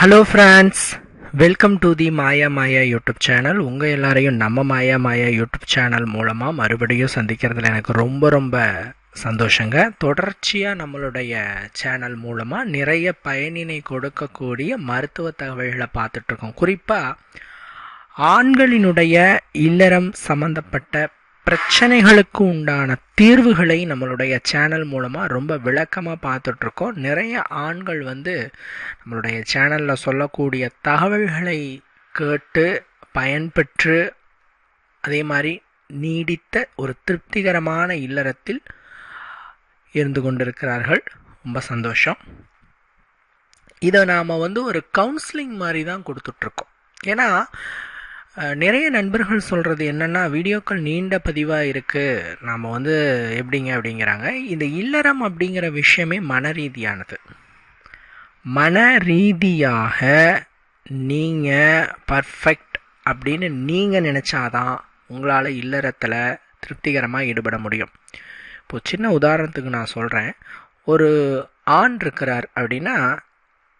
Hello friends welcome to the Maya Maya YouTube channel உங்கள் எல்லாரையும் நம்ம மாயா மாயா யூடியூப் சேனல் மூலமாக மறுபடியும் சந்திக்கிறதுல எனக்கு ரொம்ப ரொம்ப சந்தோஷங்க. தொடர்ச்சியாக நம்மளுடைய சேனல் மூலமாக நிறைய பயனினை கொடுக்கக்கூடிய மருத்துவ தகவல்களை பார்த்துட்ருக்கோம் குறிப்பாக ஆண்களினுடைய இல்லறம் சம்பந்தப்பட்ட பிரச்சனைகளுக்கு உண்டான தீர்வுகளை நம்மளுடைய சேனல் மூலமாக ரொம்ப விளக்கமாக பார்த்துட்ருக்கோம். நிறைய ஆண்கள் வந்து நம்மளுடைய சேனலில் சொல்லக்கூடிய தகவல்களை கேட்டு பயன்பெற்று அதே மாதிரி நீடித்த ஒரு திருப்திகரமான இல்லறத்தில் இருந்து கொண்டிருக்கிறார்கள். ரொம்ப சந்தோஷம். இதை நாம் வந்து ஒரு கவுன்சிலிங் மாதிரி தான் கொடுத்துட்ருக்கோம். ஏன்னா நிறைய நண்பர்கள் சொல்கிறது என்னென்னா வீடியோக்கள் நீண்ட பதிவாக இருக்குது நாம் வந்து எப்படிங்க? அப்படிங்கிறாங்க. இந்த இல்லறம் அப்படிங்கிற விஷயமே மன ரீதியானது. மன ரீதியாக நீங்கள் பர்ஃபெக்ட் அப்படின்னு நீங்கள் நினச்சாதான் உங்களால் இல்லறத்தில் திருப்திகரமாக ஈடுபட முடியும். இப்போ சின்ன உதாரணத்துக்கு நான் சொல்கிறேன் ஒரு ஆண் இருக்கிறார் அப்படின்னா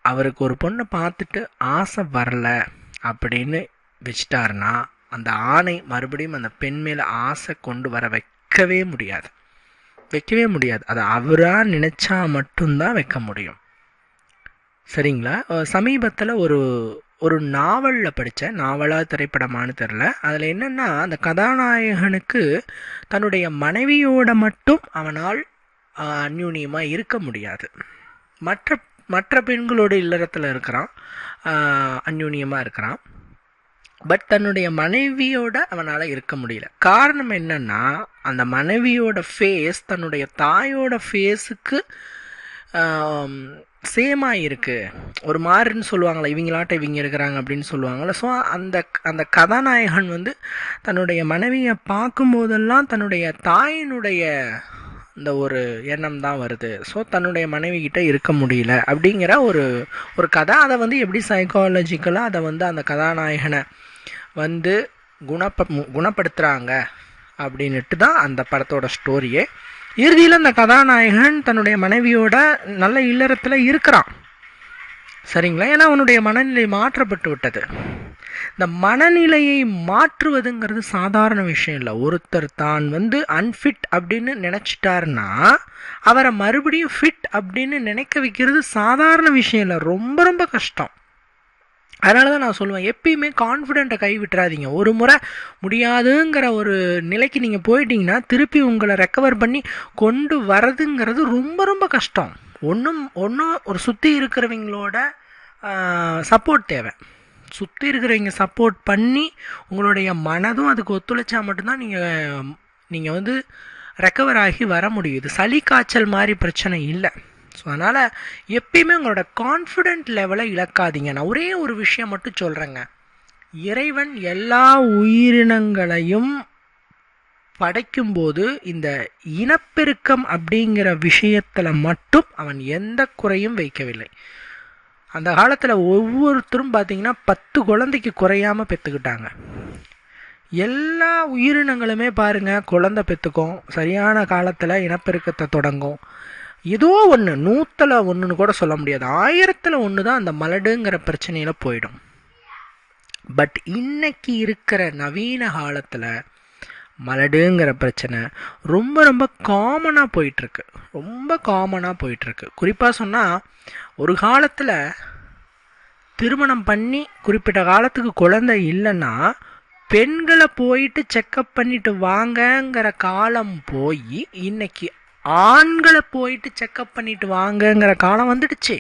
அவருக்கு ஒரு பொண்ணை பார்த்துட்டு ஆசை வரல அப்படின்னு வச்சிட்டாருன்னா அந்த ஆணை மறுபடியும் அந்த பெண் மேலே ஆசை கொண்டு வர வைக்கவே முடியாது. வைக்கவே முடியாது. அதை அவராக நினச்சா மட்டும்தான் வைக்க முடியும். சரிங்களா? சமீபத்தில் ஒரு ஒரு நாவலில் படித்தேன் நாவலாக திரைப்படமானு தெரில அதில் என்னென்னா அந்த கதாநாயகனுக்கு தன்னுடைய மனைவியோட மட்டும் அவனால் அந்யூன்யமாக இருக்க முடியாது. மற்ற மற்ற பெண்களோட இல்லறத்தில் இருக்கிறான். அந்யூன்யமாக இருக்கிறான். பட் தன்னுடைய மனைவியோட அவனால் இருக்க முடியல. காரணம் என்னன்னா அந்த மனைவியோட ஃபேஸ் தன்னுடைய தாயோட ஃபேஸுக்கு சேமாக இருக்குது ஒரு மாதிரின்னு சொல்லுவாங்களே இவங்களாட்ட இவங்க இருக்கிறாங்க அப்படின்னு சொல்லுவாங்கள்ல ஸோ அந்த அந்த கதாநாயகன் வந்து தன்னுடைய மனைவியை பார்க்கும்போதெல்லாம் தன்னுடைய தாயினுடைய இந்த ஒரு எண்ணம் தான் வருது. ஸோ தன்னுடைய மனைவி கிட்ட இருக்க முடியல அப்படிங்கிற ஒரு ஒரு கதை. அதை வந்து எப்படி சைக்காலஜிக்கலாக அதை வந்து அந்த கதாநாயகனை வந்து குணப்ப குணப்படுத்துகிறாங்க அப்படின்ட்டு தான் அந்த படத்தோட ஸ்டோரியே இறுதியில் அந்த கதாநாயகன் தன்னுடைய மனைவியோட நல்ல இல்லறத்தில் இருக்கிறான். சரிங்களா? ஏன்னா அவனுடைய மனநிலை மாற்றப்பட்டு விட்டது. இந்த மனநிலையை மாற்றுவதுங்கிறது சாதாரண விஷயம் இல்லை. ஒருத்தர் தான் வந்து அன்ஃபிட் அப்படின்னு நினச்சிட்டாருன்னா அவரை மறுபடியும் ஃபிட் அப்படின்னு நினைக்க வைக்கிறது சாதாரண விஷயம் இல்லை. ரொம்ப ரொம்ப கஷ்டம். அதனால தான் நான் சொல்லுவேன் எப்பயுமே கான்ஃபிடென்ட்டை கைவிட்டுறாதீங்க ஒரு முறை முடியாதுங்கிற ஒரு நிலைக்கு நீங்கள் போயிட்டீங்கன்னா திருப்பி உங்களை ரெக்கவர் பண்ணி கொண்டு வரதுங்கிறது ரொம்ப ரொம்ப கஷ்டம். ஒன்றும் ஒன்றும் ஒரு சுற்றி இருக்கிறவங்களோட சப்போர்ட் தேவை. சுற்றி இருக்கிறவங்க சப்போர்ட் பண்ணி உங்களுடைய மனதும் அதுக்கு ஒத்துழைச்சா மட்டும்தான் நீங்கள் நீங்கள் வந்து ரெக்கவர் ஆகி வர முடியுது சளி காய்ச்சல் மாதிரி பிரச்சனை இல்லை. ஸோ அதனால் எப்பயுமே உங்களோட கான்ஃபிடென்ட் லெவலை இழக்காதீங்க. நான் ஒரே ஒரு விஷயம் மட்டும் சொல்கிறேங்க இறைவன் எல்லா உயிரினங்களையும் படைக்கும்போது இந்த இனப்பெருக்கம் அப்படிங்கிற விஷயத்தில் மட்டும் அவன் எந்த குறையும் வைக்கவில்லை. அந்த காலத்தில் ஒவ்வொருத்தரும் பார்த்தீங்கன்னா பத்து குழந்தைக்கு குறையாமல் பெற்றுக்கிட்டாங்க எல்லா உயிரினங்களுமே பாருங்க குழந்தை பெற்றுக்கும் சரியான காலத்தில் இனப்பெருக்கத்தை தொடங்கும். ஏதோ ஒன்று நூற்றில் ஒன்றுன்னு கூட சொல்ல முடியாது. ஆயிரத்தில் ஒன்று தான் அந்த மலடுங்கிற பிரச்சனையில் போயிடும். பட் இன்னைக்கு இருக்கிற நவீன காலத்தில் மலடுங்கிற பிரச்சனை ரொம்ப ரொம்ப காமனாக போயிட்டுருக்கு. ரொம்ப காமனாக போயிட்டுருக்கு. குறிப்பாக சொன்னால் ஒரு காலத்தில் திருமணம் பண்ணி குறிப்பிட்ட காலத்துக்கு குழந்தை இல்லைன்னா பெண்களை போயிட்டு செக்கப் பண்ணிட்டு வாங்கங்கிற காலம் போய் இன்னைக்கு ஆண்களை போயிட்டு செக்கப் பண்ணிட்டு வாங்கங்கிற காலம் வந்துடுச்சு.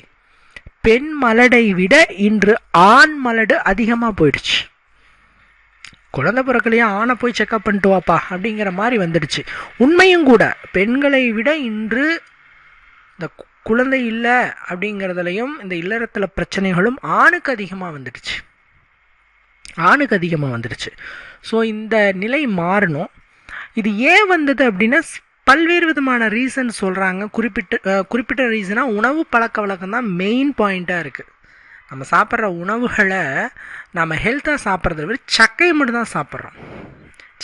பெண் மலடை விட இன்று ஆண் மலடு அதிகமாக போயிடுச்சு. குழந்தை பிறக்கலையா ஆணை போய் செக்கப் பண்ணிட்டு வாப்பா அப்படிங்கிற மாதிரி வந்துடுச்சு. உண்மையும் கூட பெண்களை விட இன்று இந்த குழந்தை இல்லை அப்படிங்கிறதுலையும் இந்த இல்லறத்தில் பிரச்சனைகளும் ஆணுக்கு அதிகமாக வந்துடுச்சு. ஆணுக்கு அதிகமாக வந்துடுச்சு. ஸோ இந்த நிலை மாறணும். இது ஏன் வந்தது அப்படின்னா பல்வேறு விதமான ரீசன் சொல்கிறாங்க குறிப்பிட்ட குறிப்பிட்ட ரீசனாக உணவு பழக்க வழக்கம் தான் மெயின் பாயிண்ட்டாக இருக்குது நம்ம சாப்பிட்ற உணவுகளை நம்ம ஹெல்த்தாக சாப்பிட்றத விட சக்கையை மட்டும் தான் சாப்பிட்றோம்.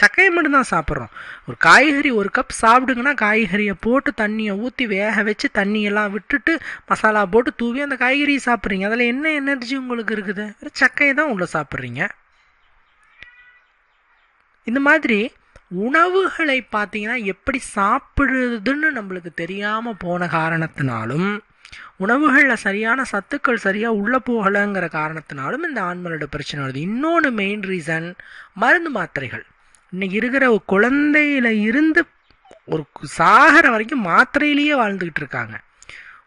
சக்கையை மட்டும்தான் சாப்பிட்றோம். ஒரு காய்கறி ஒரு கப் சாப்பிடுங்கன்னா காய்கறியை போட்டு தண்ணியை ஊற்றி வேக வச்சு தண்ணியெல்லாம் விட்டுட்டு மசாலா போட்டு தூவி அந்த காய்கறியை சாப்பிட்றீங்க. அதில் என்ன எனர்ஜி உங்களுக்கு இருக்குது? சக்கையை தான் உள்ளே சாப்பிட்றீங்க. இந்த மாதிரி உணவுகளை பார்த்தீங்கன்னா எப்படி சாப்பிடுறதுன்னு நம்மளுக்கு தெரியாமல் போன காரணத்தினாலும் உணவுகளில் சரியான சத்துக்கள் சரியாக உள்ளே போகலைங்கிற காரணத்தினாலும் இந்த ஆண்மலோட பிரச்சனை வருது. இன்னொன்று மெயின் ரீசன் மருந்து மாத்திரைகள். இன்னைக்கு இருக்கிற ஒரு குழந்தையில இருந்து ஒரு சாகிற வரைக்கும் மாத்திரையிலேயே வாழ்ந்துக்கிட்டு இருக்காங்க.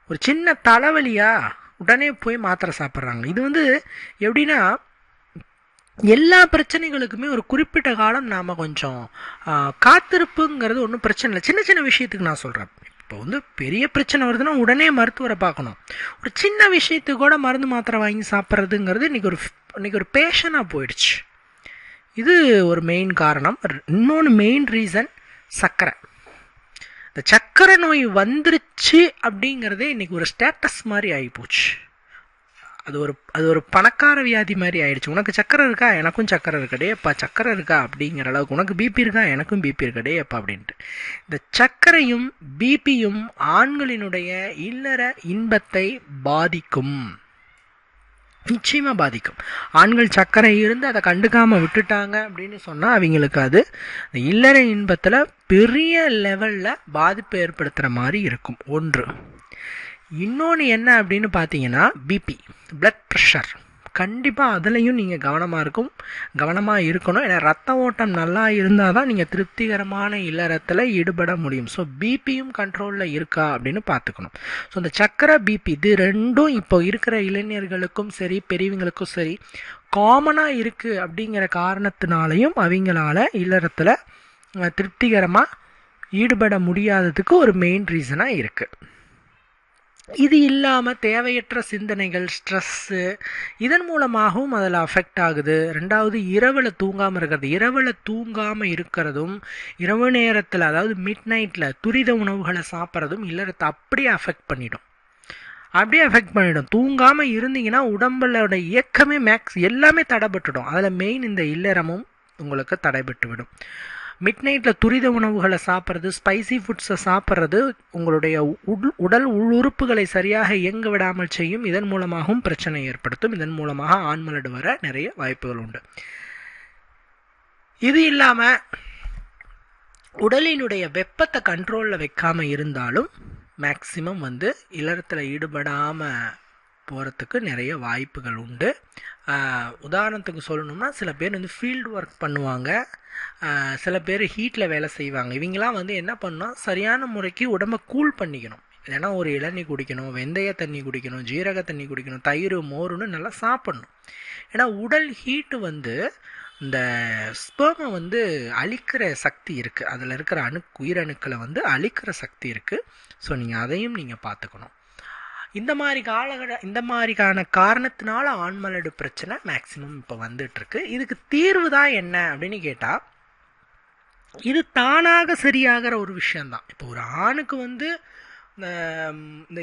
ஒரு சின்ன தலைவலியாக உடனே போய் மாத்திரை சாப்பிட்றாங்க. இது வந்து எப்படின்னா எல்லா பிரச்சனைகளுக்குமே ஒரு குறிப்பிட்ட காலம் நாம் கொஞ்சம் காத்திருப்புங்கிறது ஒன்றும் பிரச்சனை இல்லை. சின்ன சின்ன விஷயத்துக்கு நான் சொல்கிறேன் இப்போ வந்து பெரிய பிரச்சனை வருதுன்னா உடனே மருத்துவரை பார்க்கணும். ஒரு சின்ன விஷயத்துக்கு கூட மருந்து மாத்திரை வாங்கி சாப்பிட்றதுங்கிறது இன்றைக்கி ஒரு இன்றைக்கி ஒரு பேஷனாக போயிடுச்சு. இது ஒரு மெயின் காரணம். இன்னொன்று மெயின் ரீசன் சர்க்கரை. இந்த சர்க்கரை நோய் வந்துருச்சு அப்படிங்கிறதே இன்றைக்கி ஒரு ஸ்டேட்டஸ் மாதிரி ஆகிப்போச்சு அது ஒரு அது ஒரு பணக்கார வியாதி மாதிரி ஆயிடுச்சு. உனக்கு சக்கரை இருக்கா? எனக்கும் சக்கரை இருக்கடே அப்பா சக்கரை இருக்கா? அப்படிங்கிற அளவுக்கு உனக்கு பிபி இருக்கா? எனக்கும் பிபி இருக்கடே அப்பா அப்படின்ட்டு. இந்த சர்க்கரையும் பிபியும் ஆண்களினுடைய இல்லற இன்பத்தை பாதிக்கும். நிச்சயமாக பாதிக்கும். ஆண்கள் சர்க்கரை இருந்து அதை கண்டுக்காமல் விட்டுட்டாங்க அப்படின்னு சொன்னால் அவங்களுக்கு அது இந்த இல்லற இன்பத்தில் பெரிய லெவலில் பாதிப்பு ஏற்படுத்துகிற மாதிரி இருக்கும். ஒன்று. இன்னொன்று என்ன அப்படின்னு பார்த்தீங்கன்னா பிபி பிளட் ப்ரெஷர் கண்டிப்பாக அதுலேயும் நீங்கள் கவனமாக இருக்கும். கவனமாக இருக்கணும். ஏன்னா ரத்த ஓட்டம் நல்லா இருந்தால் தான் நீங்கள் திருப்திகரமான இல்லறத்தில் ஈடுபட முடியும். ஸோ பிபியும் கண்ட்ரோலில் இருக்கா அப்படின்னு பார்த்துக்கணும் ஸோ இந்த சக்கரை பிபி இது ரெண்டும் இப்போ இருக்கிற இளைஞர்களுக்கும் சரி பெரியவங்களுக்கும் சரி காமனாக இருக்குது அப்படிங்கிற காரணத்தினாலையும் அவங்களால இல்லறத்தில் திருப்திகரமாக ஈடுபட முடியாததுக்கு ஒரு மெயின் ரீசனாக இருக்குது இது இல்லாமல் தேவையற்ற சிந்தனைகள் ஸ்ட்ரெஸ்ஸு இதன் மூலமாகவும் அதில் அஃபெக்ட் ஆகுது. ரெண்டாவது இரவில் தூங்காமல் இருக்கிறது. இரவில் தூங்காமல் இருக்கிறதும் இரவு நேரத்தில் அதாவது மிட் நைட்டில் துரித உணவுகளை சாப்பிட்றதும் இல்லறத்தை அப்படியே அஃபெக்ட் பண்ணிடும். அப்படியே அஃபெக்ட் பண்ணிடும். தூங்காமல் இருந்தீங்கன்னா உடம்புலோட இயக்கமே மேக்ஸ் எல்லாமே தடைபட்டுடும். அதில் மெயின் இந்த இல்லறமும் உங்களுக்கு தடைபட்டு விடும் மிட் நைட்டில் துரித உணவுகளை சாப்பிட்றது ஸ்பைசி ஃபுட்ஸை சாப்பிட்றது உங்களுடைய உள் உடல் உள்ளுறுப்புகளை சரியாக இயங்க விடாமல் செய்யும் இதன் மூலமாகவும் பிரச்சனை ஏற்படுத்தும் இதன் மூலமாக ஆண்மலடு வர நிறைய வாய்ப்புகள் உண்டு. இது இல்லாமல் உடலினுடைய வெப்பத்தை கண்ட்ரோலில் வைக்காமல் இருந்தாலும் மேக்சிமம் வந்து இல்லறத்தில் ஈடுபடாமல் போகிறதுக்கு நிறைய வாய்ப்புகள் உண்டு. உதாரணத்துக்கு சொல்லணும்னா சில பேர் வந்து ஃபீல்டு ஒர்க் பண்ணுவாங்க. சில பேர் ஹீட்டில் வேலை செய்வாங்க. இவங்கெல்லாம் வந்து என்ன பண்ணால் சரியான முறைக்கு உடம்பை கூல் பண்ணிக்கணும். ஏன்னா ஒரு இளநீ குடிக்கணும் வெந்தய தண்ணி குடிக்கணும் ஜீரக தண்ணி குடிக்கணும் தயிர் மோருன்னு நல்லா சாப்பிடணும். ஏன்னா உடல் ஹீட்டு வந்து இந்த ஸ்பேமை வந்து அழிக்கிற சக்தி இருக்குது அதில் இருக்கிற அணு உயிரணுக்களை வந்து அழிக்கிற சக்தி இருக்குது ஸோ நீங்கள் அதையும் நீங்கள் பார்த்துக்கணும். இந்த மாதிரி காலகட்ட இந்த மாதிரிக்கான காரணத்தினால ஆண்மலடு பிரச்சனை மேக்சிமம் இப்போ வந்துட்டுருக்கு. இதுக்கு தீர்வு தான் என்ன அப்படின்னு கேட்டால் இது தானாக சரியாகிற ஒரு விஷயந்தான் இப்போ ஒரு ஆணுக்கு வந்து இந்த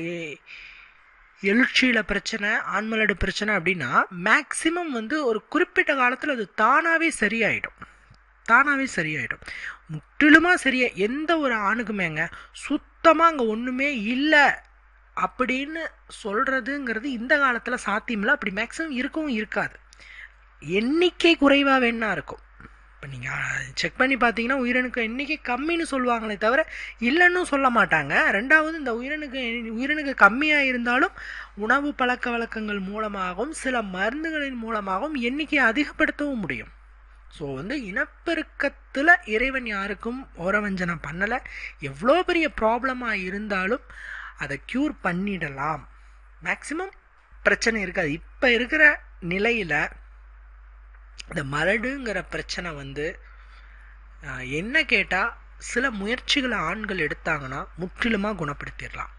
எழுச்சியில் இந்த பிரச்சனை ஆண்மலடு பிரச்சனை அப்படின்னா மேக்சிமம் வந்து ஒரு குறிப்பிட்ட காலத்தில் அது தானாகவே சரியாயிடும். தானாகவே சரியாயிடும். முற்றிலுமாக சரியா எந்த ஒரு ஆணுக்குமேங்க சுத்தமாக அங்கே ஒன்றுமே இல்லை அப்படின்னு சொல்கிறதுங்கிறது இந்த காலத்தில் சாத்தியமில்லை. அப்படி மேக்ஸிமம் இருக்கவும் இருக்காது. எண்ணிக்கை குறைவாக வேணா இருக்கும். இப்போ நீங்கள் செக் பண்ணி பார்த்தீங்கன்னா உயிரணுக்கு எண்ணிக்கை கம்மின்னு சொல்லுவாங்களே தவிர இல்லைன்னு சொல்ல மாட்டாங்க. ரெண்டாவது இந்த உயிரணுக்கு உயிரணுக்கு கம்மியாக இருந்தாலும் உணவு பழக்க வழக்கங்கள் மூலமாகவும் சில மருந்துகளின் மூலமாகவும் எண்ணிக்கையை அதிகப்படுத்தவும் முடியும். ஸோ வந்து இனப்பெருக்கத்தில் இறைவன் யாருக்கும் ஓரவஞ்சனம் பண்ணலை. எவ்வளோ பெரிய ப்ராப்ளமாக இருந்தாலும் அதை க்யூர் பண்ணிடலாம். மேக்சிமம் பிரச்சனை இருக்காது. இப்போ இருக்கிற நிலையில் இந்த மரடுங்கிற பிரச்சனை வந்து என்ன கேட்டால் சில முயற்சிகளை ஆண்கள் எடுத்தாங்கன்னா முற்றிலுமாக குணப்படுத்திடலாம்.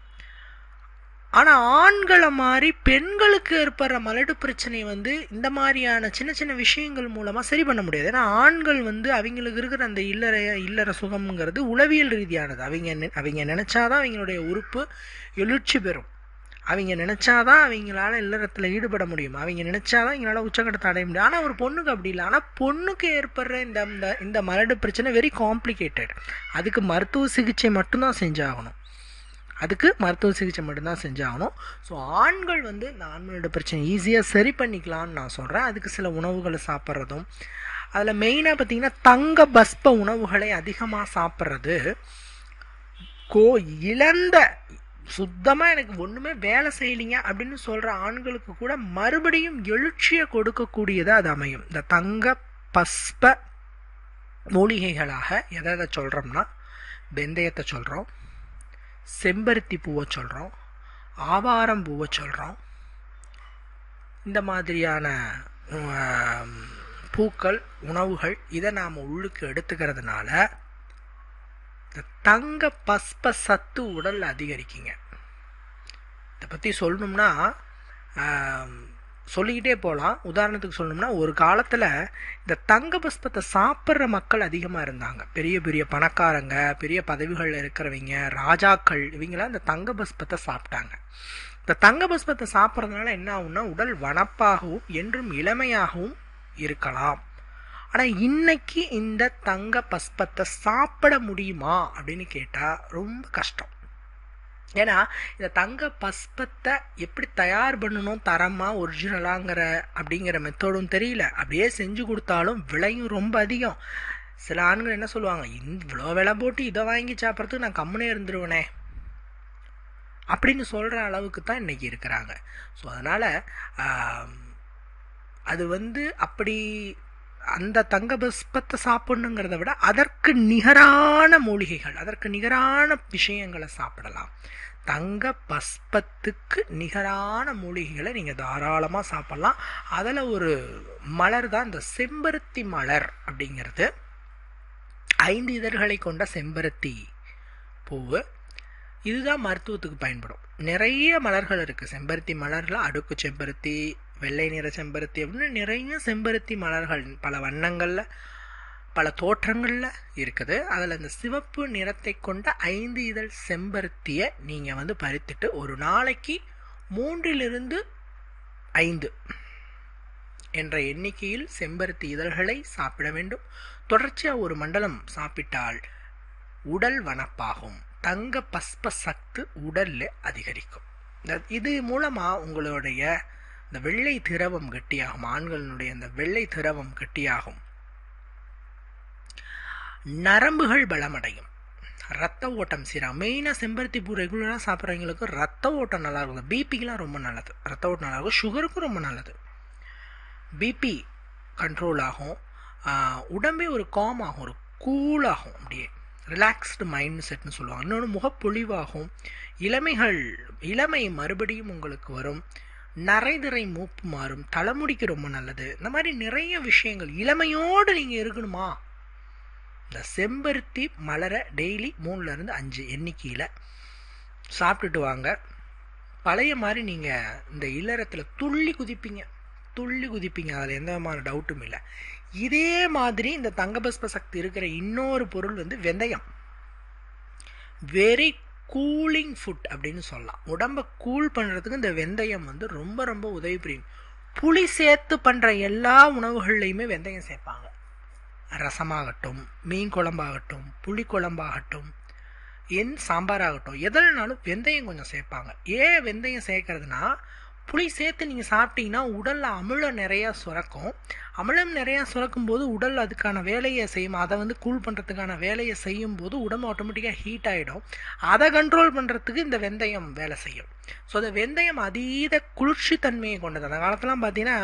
ஆனால் ஆண்களை மாதிரி பெண்களுக்கு ஏற்படுற மலடு பிரச்சனை வந்து இந்த மாதிரியான சின்ன சின்ன விஷயங்கள் மூலமாக சரி பண்ண முடியாது. ஏன்னா ஆண்கள் வந்து அவங்களுக்கு இருக்கிற அந்த இல்லற இல்லற சுகம்ங்கிறது உளவியல் ரீதியானது. அவங்க அவங்க நினச்சாதான் அவங்களுடைய உறுப்பு எழுச்சி பெறும். அவங்க நினச்சாதான் அவங்களால இல்லறத்தில் ஈடுபட முடியும். அவங்க நினச்சாதான் எங்களால் உச்சக்கட்டத்தை அடைய முடியும். ஆனால் ஒரு பொண்ணுக்கு அப்படி இல்லை. ஆனால் பொண்ணுக்கு ஏற்படுற இந்த இந்த இந்த மலடு பிரச்சனை வெரி காம்ப்ளிகேட்டட் அதுக்கு மருத்துவ சிகிச்சை மட்டும்தான் செஞ்சாகணும். அதுக்கு மருத்துவ சிகிச்சை மட்டும்தான் செஞ்சாகணும். ஸோ ஆண்கள் வந்து இந்த ஆண்களோட பிரச்சனை ஈஸியாக சரி பண்ணிக்கலாம்னு நான் சொல்கிறேன் அதுக்கு சில உணவுகளை சாப்பிட்றதும் அதில் மெயினாக பார்த்திங்கன்னா தங்க பஸ்ப உணவுகளை அதிகமாக சாப்பிட்றது கோ இழந்த சுத்தமாக எனக்கு ஒன்றுமே வேலை செய்யலைங்க அப்படின்னு சொல்கிற ஆண்களுக்கு கூட மறுபடியும் எழுச்சியை கொடுக்கக்கூடியதாக அது அமையும். இந்த தங்க பஸ்ப மூலிகைகளாக எதை எதை சொல்கிறோம்னா வெந்தயத்தை சொல்கிறோம் செம்பருத்தி பூவை சொல்கிறோம் ஆவாரம் பூவை சொல்கிறோம் இந்த மாதிரியான பூக்கள் உணவுகள் இதை நாம் உள்ளுக்கு எடுத்துக்கிறதுனால இந்த தங்க பஸ்ப சத்து உடல் அதிகரிக்குங்க. இதை பற்றி சொல்லணும்னா சொல்லிக்கிட்டே போகலாம் உதாரணத்துக்கு சொல்லணும்னா ஒரு காலத்தில் இந்த தங்க புஷ்பத்தை சாப்பிட்ற மக்கள் அதிகமாக இருந்தாங்க. பெரிய பெரிய பணக்காரங்க பெரிய பதவிகளில் இருக்கிறவங்க ராஜாக்கள் இவங்களாம் இந்த தங்க புஷ்பத்தை சாப்பிட்டாங்க. இந்த தங்க புஷ்பத்தை சாப்பிட்றதுனால என்ன ஆகும்னா உடல் வனப்பாகவும் என்றும் இளமையாகவும் இருக்கலாம். ஆனால் இன்னைக்கு இந்த தங்க பஸ்பத்தை சாப்பிட முடியுமா அப்படின்னு கேட்டால் ரொம்ப கஷ்டம். ஏன்னா இந்த தங்க பஸ்பத்தை எப்படி தயார் பண்ணணும் தரமாக ஒரிஜினலாங்கிற அப்படிங்கிற மெத்தடும் தெரியல. அப்படியே செஞ்சு கொடுத்தாலும் விலையும் ரொம்ப அதிகம். சில ஆண்கள் என்ன சொல்லுவாங்க இவ்வளோ விலை போட்டு இதை வாங்கி சாப்பிட்றதுக்கு நான் கம்முனே இருந்துருவேனே. அப்படின்னு சொல்கிற அளவுக்கு தான் இன்றைக்கி இருக்கிறாங்க. ஸோ அதனால் அது வந்து அப்படி அந்த தங்க பஸ்பத்தை சாப்பிடணுங்கிறத விட அதற்கு நிகரான மூலிகைகள் அதற்கு நிகரான விஷயங்களை சாப்பிடலாம். தங்க பஸ்பத்துக்கு நிகரான மூலிகைகளை நீங்கள் தாராளமாக சாப்பிட்லாம். அதில் ஒரு மலர் தான் இந்த செம்பருத்தி மலர் அப்படிங்கிறது. ஐந்து இதழ்களை கொண்ட செம்பருத்தி பூவு. இதுதான் மருத்துவத்துக்கு பயன்படும். நிறைய மலர்கள் இருக்குது செம்பருத்தி மலரில் அடுக்கு செம்பருத்தி வெள்ளை நிற செம்பருத்தி அப்படின்னு நிறைய செம்பருத்தி மலர்கள் பல வண்ணங்களில் பல தோற்றங்களில் இருக்குது. அதில் இந்த சிவப்பு நிறத்தை கொண்ட ஐந்து இதழ் செம்பருத்தியை நீங்கள் வந்து பறித்துட்டு ஒரு நாளைக்கு மூன்றிலிருந்து ஐந்து என்ற எண்ணிக்கையில் செம்பருத்தி இதழ்களை சாப்பிட வேண்டும். தொடர்ச்சியாக ஒரு மண்டலம் சாப்பிட்டால் உடல் வனப்பாகும். தங்க பஸ்ப சத்து உடலில் அதிகரிக்கும். இது மூலமாக உங்களுடைய இந்த வெள்ளை திரவம் கட்டியாகும். ஆண்களினுடைய இந்த வெள்ளை திரவம் கட்டியாகும். நரம்புகள் பலமடையும். ரத்த ஓட்டம் சீராக மெயினாக செம்பருத்தி பூ ரெகுலராக சாப்பிட்றவங்களுக்கு ரத்த ஓட்டம் நல்லா இருக்கும். பிபிக்கெலாம் ரொம்ப நல்லது. ரத்த ஓட்டம் நல்லா இருக்கும். சுகருக்கும் ரொம்ப நல்லது. பிபி கண்ட்ரோல் ஆகும். உடம்பே ஒரு காம் ஆகும். ஒரு கூல் ஆகும். அப்படியே ரிலாக்ஸ்டு மைண்ட் செட்னு சொல்லுவாங்க. இன்னொன்று முகப்பொழிவாகும். இளமைகள் இளமை மறுபடியும் உங்களுக்கு வரும். நரைதிரை மூப்பு மாறும் தலைமுடிக்கு ரொம்ப நல்லது. இந்த மாதிரி நிறைய விஷயங்கள் இளமையோடு நீங்கள் இருக்கணுமா? இந்த செம்பருத்தி மலரை டெய்லி மூணுலேருந்து அஞ்சு எண்ணிக்கையில் சாப்பிட்டுட்டு வாங்க. பழைய மாதிரி நீங்கள் இந்த இல்லறத்தில் துள்ளி குதிப்பீங்க. துள்ளி குதிப்பீங்க அதில் எந்த விதமான டவுட்டும் இல்லை. இதே மாதிரி இந்த தங்கபஸ்ப சக்தி இருக்கிற இன்னொரு பொருள் வந்து வெந்தயம். வெரி கூலிங் ஃபுட் அப்படின்னு சொல்லலாம். உடம்பை கூல் பண்ணுறதுக்கு இந்த வெந்தயம் வந்து ரொம்ப ரொம்ப உதவி புரியும். புளி சேர்த்து பண்ணுற எல்லா உணவுகள்லையுமே வெந்தயம் சேர்ப்பாங்க. ரசமாகட்டும் மீன் குழம்பாகட்டும் புளி குழம்பாகட்டும் என் சாம்பாராகட்டும் எதனாலும் வெந்தயம் கொஞ்சம் சேர்ப்பாங்க. ஏன் வெந்தயம் சேர்க்கறதுனா புளி சேர்த்து நீங்கள் சாப்பிட்டீங்கன்னா உடலில் அமிலம் நிறையா சுரக்கும். அமிலம் நிறையா சுரக்கும் போது உடல் அதுக்கான வேலையை செய்யும். அதை வந்து கூல் பண்ணுறதுக்கான வேலையை செய்யும் போது உடம்பு ஆட்டோமேட்டிக்காக ஹீட் ஆகிடும் அதை கண்ட்ரோல் பண்ணுறதுக்கு இந்த வெந்தயம் வேலை செய்யும். ஸோ இந்த வெந்தயம் அதீத குளிர்ச்சி தன்மையை கொண்டது. அந்த காலத்தெலாம் பார்த்தீங்கன்னா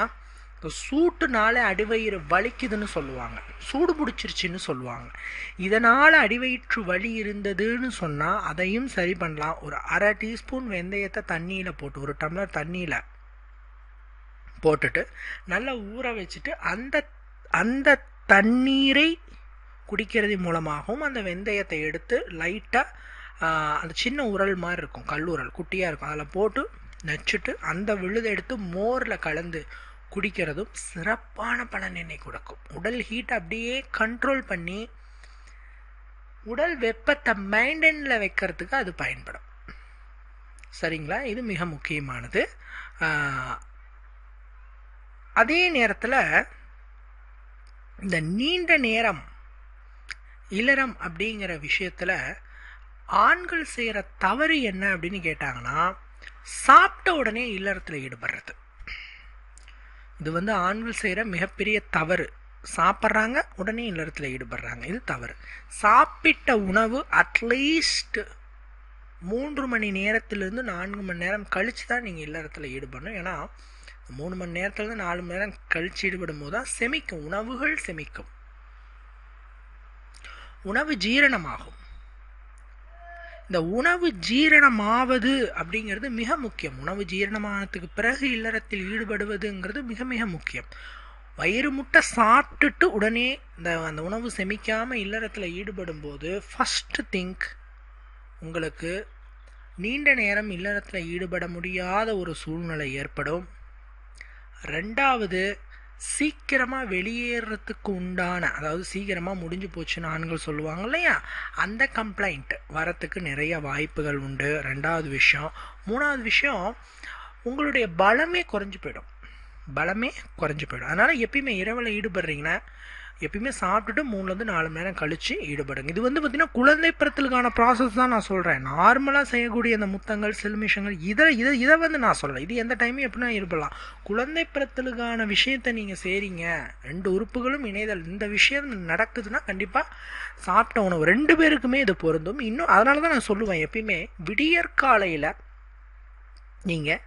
இப்போ சூட்டுனால அடிவயிறு வலிக்குதுன்னு சொல்லுவாங்க. சூடு பிடிச்சிருச்சின்னு சொல்லுவாங்க. இதனால் அடிவயிற்று வலி இருந்ததுன்னு சொன்னால் அதையும் சரி பண்ணலாம். ஒரு அரை டீஸ்பூன் வெந்தயத்தை தண்ணியில் போட்டு ஒரு டம்ளர் தண்ணியில் போட்டுட்டு நல்லா ஊற வச்சுட்டு அந்த அந்த தண்ணீரை குடிக்கிறது மூலமாகவும் அந்த வெந்தயத்தை எடுத்து லைட்டாக அந்த சின்ன உரல் மாதிரி இருக்கும். கல்லுரல் குட்டியாக இருக்கும். அதில் போட்டு நச்சுட்டு அந்த விழுதை எடுத்து மோரில் கலந்து குடிக்கிறதும் சிறப்பான பலனினை கொடுக்கும். உடல் ஹீட் அப்படியே கண்ட்ரோல் பண்ணி உடல் வெப்பத்தை மெயின்டைனில் வைக்கிறதுக்கு அது பயன்படும். சரிங்களா? இது மிக முக்கியமானது. அதே நேரத்தில் இந்த நீண்ட நேரம் இளரம் அப்படிங்கிற விஷயத்தில் ஆண்கள் செய்கிற தவறு என்ன அப்படின்னு கேட்டாங்கன்னா சாப்பிட்ட உடனே இல்லறத்தில் ஈடுபடுறது. இது வந்து ஆண்கள் செய்கிற மிகப்பெரிய தவறு. சாப்பிட்றாங்க உடனே இல்லறத்தில் ஈடுபடுறாங்க. இது தவறு. சாப்பிட்ட உணவு அட்லீஸ்ட் மூன்று மணி நேரத்திலேருந்து நான்கு மணி நேரம் கழித்து தான் நீங்கள் இல்லறத்தில் ஈடுபடணும். ஏன்னா மூணு மணி நேரத்துலேருந்து நாலு மணி நேரம் கழித்து ஈடுபடும் போது தான் செமிக்கும். உணவுகள் செமிக்கும். உணவு ஜீரணமாகும். இந்த உணவு ஜீரணமாவது அப்படிங்கிறது மிக முக்கியம். உணவு ஜீரணமானதுக்கு பிறகு இல்லறத்தில் ஈடுபடுவதுங்கிறது மிக மிக முக்கியம். வயிறு முட்டை சாப்பிட்டுட்டு உடனே இந்த அந்த உணவு செமிக்காமல் இல்லறத்தில் ஈடுபடும் போது ஃபஸ்ட்டு திங்க் உங்களுக்கு நீண்ட நேரம் இல்லறத்தில் ஈடுபட முடியாத ஒரு சூழ்நிலை ஏற்படும். ரெண்டாவது சீக்கிரமாக வெளியேறத்துக்கு உண்டான அதாவது சீக்கிரமாக முடிஞ்சு போச்சுன்னு ஆண்கள் சொல்லுவாங்க இல்லையா? அந்த கம்ப்ளைண்ட் வரத்துக்கு நிறைய வாய்ப்புகள் உண்டு. ரெண்டாவது விஷயம். மூணாவது விஷயம் உங்களுடைய பலமே குறைஞ்சி போயிடும். பலமே குறைஞ்சி போயிடும். அதனால் எப்பயுமே இரவில் ஈடுபடுறீங்கன்னா எப்பயுமே சாப்பிட்டுட்டு மூணுலேருந்து நாலு மணி நேரம் கழித்து ஈடுபடுங்க. இது வந்து பார்த்திங்கன்னா குழந்தை பிறத்தலுக்கான ப்ராசஸ் தான் நான் சொல்கிறேன் நார்மலாக செய்யக்கூடிய அந்த முத்தங்கள் செல்மிஷங்கள் இதை இதை இதை வந்து நான் சொல்கிறேன் இது எந்த டைமும் எப்படின்னா ஈடுபடலாம் குழந்தை பிறத்தலுக்கான விஷயத்தை நீங்கள் செய்கிறீங்க ரெண்டு உறுப்புகளும் இணைதல். இந்த விஷயம் நடக்குதுன்னா கண்டிப்பாக சாப்பிட்ட உணவு. ரெண்டு பேருக்குமே இது பொருந்தும். இன்னும் அதனால தான் நான் சொல்லுவேன் எப்பயுமே விடியற்காலையில் நீங்கள்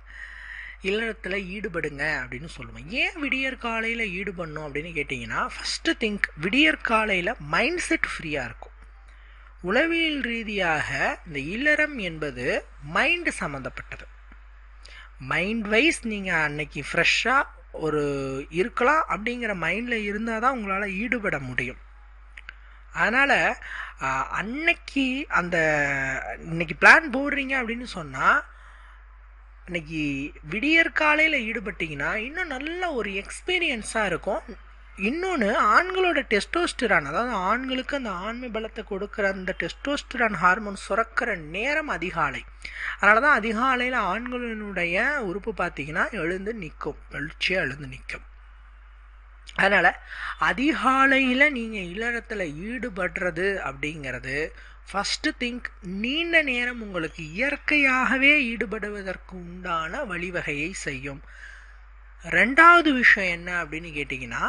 இல்லறத்தில் ஈடுபடுங்க அப்படின்னு சொல்லுவேன் ஏன் விடியற் காலையில் ஈடுபடணும் அப்படின்னு கேட்டிங்கன்னா ஃபஸ்ட்டு திங்க் விடியற் காலையில் மைண்ட் செட் ஃப்ரீயாக இருக்கும். உளவியல் ரீதியாக இந்த இல்லறம் என்பது மைண்டு சம்மந்தப்பட்டது மைண்ட் வைஸ் நீங்கள் அன்னைக்கு ஃப்ரெஷ்ஷாக ஒரு இருக்கலாம் அப்படிங்கிற மைண்டில் இருந்தால் தான் உங்களால் ஈடுபட முடியும். அதனால் அன்னைக்கு அந்த இன்னைக்கு பிளான் போடுறீங்க அப்படின்னு சொன்னால் இன்னைக்கு விடியற் காலையில் ஈடுபட்டிங்கன்னா இன்னும் நல்ல ஒரு எக்ஸ்பீரியன்ஸாக இருக்கும். இன்னொன்று ஆண்களோட டெஸ்டோஸ்டிரான் அதாவது ஆண்களுக்கு அந்த ஆண்மை பலத்தை கொடுக்குற அந்த டெஸ்டோஸ்டிரான் ஹார்மோன் சுரக்கிற நேரம் அதிகாலை. அதனால தான் அதிகாலையில் ஆண்களினுடைய உறுப்பு பார்த்தீங்கன்னா எழுந்து நிற்கும். எழுச்சியாக எழுந்து நிற்கும். அதனால் அதிகாலையில் நீங்கள் இல்லறத்தில் ஈடுபடுறது அப்படிங்கிறது ஃபஸ்ட்டு திங்க் நீண்ட நேரம் உங்களுக்கு இயற்கையாகவே ஈடுபடுவதற்கு உண்டான வழிவகையை செய்யும். ரெண்டாவது விஷயம் என்ன அப்படின்னு கேட்டிங்கன்னா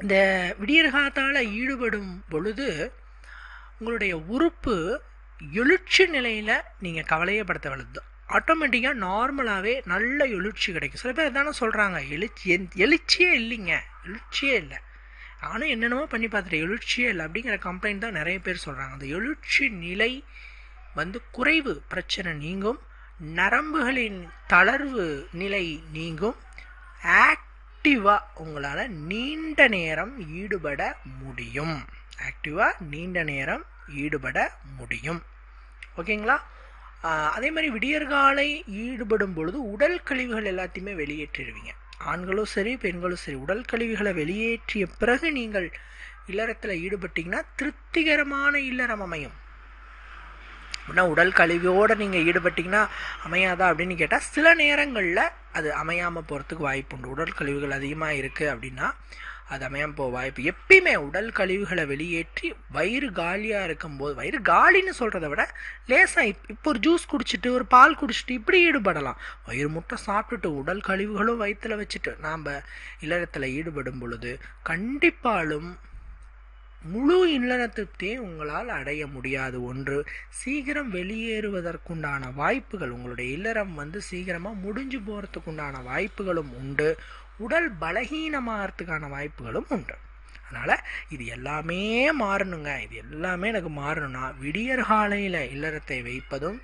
இந்த விடியற்காத்தால் ஈடுபடும் பொழுது உங்களுடைய உறுப்பு எழுச்சி நிலையில் நீங்கள் கவலையப்படுத்த வளருது ஆட்டோமேட்டிக்காக நார்மலாகவே நல்ல எழுச்சி கிடைக்கும். சில பேர் தானே சொல்கிறாங்க எழுச்சி எழுச்சியே இல்லைங்க எழுச்சியே இல்லை. ஆனால் என்னென்னமோ பண்ணி பார்த்துட்டு எழுச்சியே இல்லை அப்படிங்கிற கம்ப்ளைண்ட் தான் நிறைய பேர் சொல்கிறாங்க அந்த எழுச்சி நிலை வந்து குறைவு பிரச்சனை நீங்கும். நரம்புகளின் தளர்வு நிலை நீங்கும். ஆக்டிவாக உங்களால் நீண்ட நேரம் ஈடுபட முடியும். ஆக்டிவாக நீண்ட நேரம் ஈடுபட முடியும். ஓகேங்களா? அதே மாதிரி விடியற்காலை ஈடுபடும் பொழுது உடல் கழிவுகள் எல்லாத்தையுமே வெளியேற்றிடுவீங்க. ஆண்களும் சரி பெண்களும் சரி உடல் கழிவுகளை வெளியேற்றிய பிறகு நீங்கள் இல்லறத்தில் ஈடுபட்டீங்கன்னா திருப்திகரமான இல்லறம் அமையும். அப்படின்னா உடல் கழிவோடு நீங்கள் ஈடுபட்டிங்கன்னா அமையாதா அப்படின்னு கேட்டால் சில நேரங்களில் அது அமையாமல் போகிறதுக்கு வாய்ப்பு உண்டு உடல் கழிவுகள் அதிகமாக இருக்குது அப்படின்னா அது அமையாமல் வாய்ப்பு. எப்பயுமே உடல் கழிவுகளை வெளியேற்றி வயிறு காலியாக இருக்கும்போது வயிறு காலின்னு சொல்கிறத விட லேசாக இப் இப்போ ஒரு ஜூஸ் குடிச்சிட்டு ஒரு பால் குடிச்சிட்டு இப்படி ஈடுபடலாம். வயிறு முட்டை சாப்பிட்டுட்டு உடல் கழிவுகளும் வயிற்றில் வச்சுட்டு நாம் இல்லறத்தில் ஈடுபடும் பொழுது கண்டிப்பாலும் முழு இல்லறத்தையும் உங்களால் அடைய முடியாது. ஒன்று சீக்கிரம் வெளியேறுவதற்குண்டான வாய்ப்புகள். உங்களுடைய இல்லறம் வந்து சீக்கிரமாக முடிஞ்சு போகிறதுக்குண்டான வாய்ப்புகளும் உண்டு. உடல் பலகீனமாகறதுக்கான வாய்ப்புகளும் உண்டு. அதனால் இது எல்லாமே மாறணுங்க. இது எல்லாமே எனக்கு மாறணும்னா விடியற்காலையில் இல்லறத்தை வைப்பதும்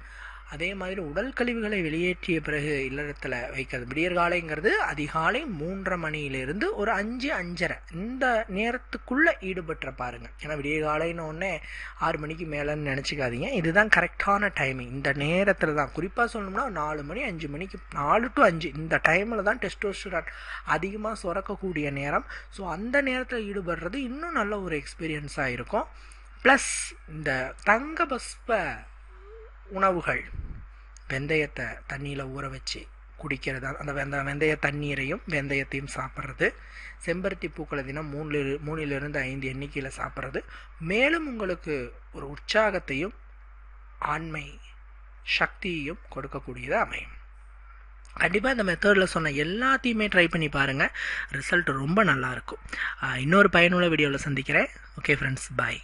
அதே மாதிரி உடல் கழிவுகளை வெளியேற்றிய பிறகு இல்லறத்தில் வைக்கிறது. விடியற்காலைங்கிறது அதிகாலை மூன்றரை மணியிலிருந்து ஒரு அஞ்சு அஞ்சரை. இந்த நேரத்துக்குள்ளே ஈடுபட்டுற பாருங்கள் ஏன்னா விடியற்காலைன்னு ஒன்னே ஆறு மணிக்கு மேலேன்னு நினச்சிக்காதீங்க. இதுதான் கரெக்டான டைமிங் இந்த நேரத்தில் தான். குறிப்பாக சொல்லணும்னா நாலு மணி அஞ்சு மணிக்கு நாலு டு அஞ்சு. இந்த டைமில் தான் டெஸ்டோஸ்டரான் அதிகமாக சுரக்கக்கூடிய நேரம். ஸோ அந்த நேரத்தில் ஈடுபடுறது இன்னும் நல்ல ஒரு எக்ஸ்பீரியன்ஸாக இருக்கும். ப்ளஸ் இந்த தங்க பஸ்பை உணவுகள். வெந்தயத்தை தண்ணியில் ஊற வச்சு குடிக்கிறது. அந்த வெந்த வெந்தய தண்ணீரையும் வெந்தயத்தையும் சாப்பிட்றது. செம்பருத்தி பூக்களை தினம் மூணில் மூணிலிருந்து ஐந்து எண்ணிக்கையில் சாப்பிட்றது. மேலும் உங்களுக்கு ஒரு உற்சாகத்தையும் ஆண்மை சக்தியையும் கொடுக்கக்கூடியது அமையும். கண்டிப்பாக இந்த மெத்தடில் சொன்ன எல்லாத்தையுமே ட்ரை பண்ணி பாருங்கள் ரிசல்ட் ரொம்ப நல்லாயிருக்கும் இன்னொரு பயனுள்ள வீடியோவில் சந்திக்கிறேன். Okay friends bye